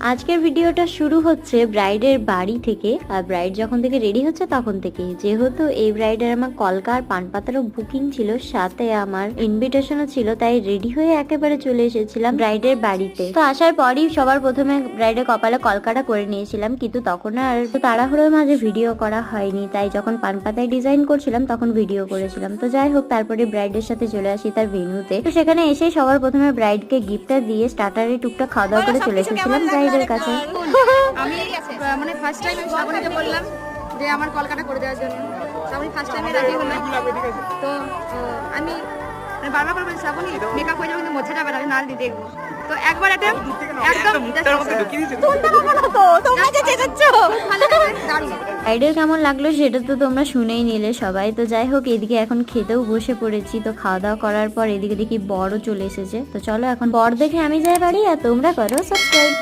আজকের ভিডিওটা শুরু হচ্ছে ব্রাইডের বাড়ি থেকে আর ব্রাইড যখন থেকে রেডি হচ্ছে তখন থেকে যেহেতু এই ব্রাইডের আমার কলকার পান পাতারও বুকিং ছিল সাথে আমার ইনভিটেশনও ছিল তাই রেডি হয়ে একেবারে চলে এসেছিলাম ব্রাইডের বাড়িতে। তো আসার পরই সবার প্রথমে ব্রাইডের কপালে কলকাটা করে নিয়েছিলাম কিন্তু তখন আর তাড়াহুড়োর মাঝে ভিডিও করা হয়নি। তাই যখন পান পাতায় ডিজাইন করছিলাম তখন ভিডিও করেছিলাম। তো যাই হোক তারপরে ব্রাইডের সাথে চলে আসি তার ভেন্যুতে তো। সেখানে এসে সবার প্রথমে ব্রাইডকে গিফটটা দিয়ে স্টার্টারে টুকটাক খাওয়া দাওয়া করে চলে এসেছিলাম। ব্রাইডের কাছে। আমি মানে ফার্স্ট টাইম আমি শ্রাবণীকে বললাম যে আমার কলকাতা করে দেওয়ার জন্য। শ্রাবণী ফার্স্ট টাইমে রাজি হলো। তো আমি মানে বারবার করে বলি শ্রাবণী মেকআপ হয়ে যাবে কিন্তু মোছা যাবে না আমি নাল দিয়ে দেখব তো একবার এতে একদম কেমন লাগল সেটা তো তোমরা শুনেই নিলে সবাই। তো যাই হোক এদিকে এখন খেতেও বসে পড়েছি। তো খাওয়া দাওয়া করার পর এদিকে দেখি বড়ও চলে এসেছে। তো চলো এখন বর দেখে আমি যাই বাড়ি আর তোমরা করো সাবস্ক্রাইব